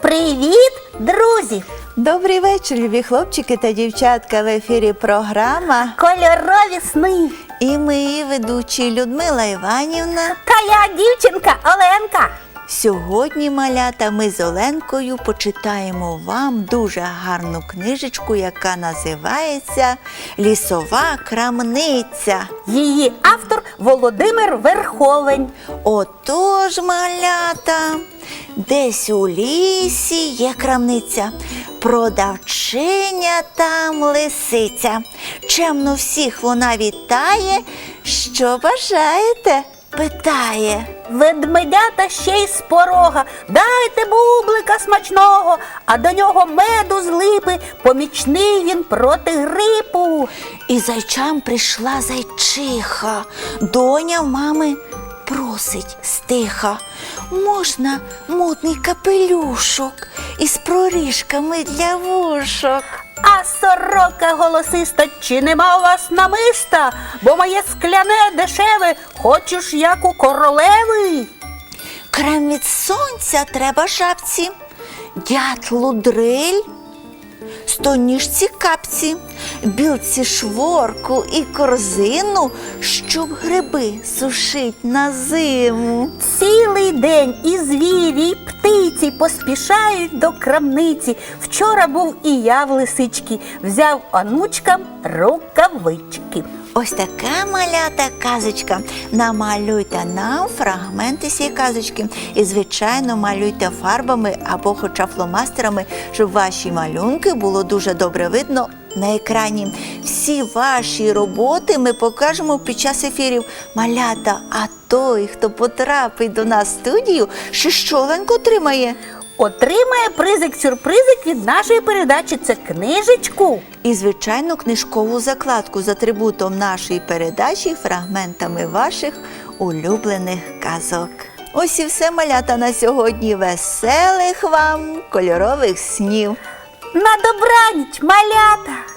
Привіт, друзі! Добрий вечір, любі хлопчики та дівчатка. В ефірі програма. Кольорові сни. І ми, її ведучі Людмила Іванівна. Та я дівчинка Оленка. Сьогодні, малята, ми з Оленкою почитаємо вам дуже гарну книжечку, яка називається Лісова крамниця. Її автор Володимир Верховень. Отож, малята, десь у лісі є крамниця, продавчиня там лисиця. Чемно всіх вона вітає. Що бажаєте? Питає. Ведмедята ще й з порога. Дайте бублика смачного, а до нього меду з липи. Помічний він проти грипу. І зайчам прийшла зайчиха. Доня в мами просить стиха. Можна модний капелюшок із проріжками для вушок. А сорока голосиста, чи нема у вас намиста? Бо моє скляне дешеве, хочеш, як у королеви. Крем від сонця треба шапці, дятлу дриль, стоніжці капці, білці шворку і корзину, щоб гриби сушить на зиму. Цілий день і звірі, і птиці поспішають до крамниці. Вчора був і я в лисички, взяв онучкам рукавички. Ось така малята казочка. Намалюйте нам фрагменти цієї казочки. І, звичайно, малюйте фарбами або хоча фломастерами, щоб ваші малюнки було дуже добре видно на екрані. Всі ваші роботи ми покажемо під час ефірів. Малята, а той, хто потрапить до нас в студію, ще щоленько отримає. Отримає призик-сюрпризик від нашої передачі. Це книжечку. І, звичайно, книжкову закладку з атрибутом нашої передачі, фрагментами ваших улюблених казок. Ось і все малята на сьогодні. Веселих вам кольорових снів. На добраніч, малята!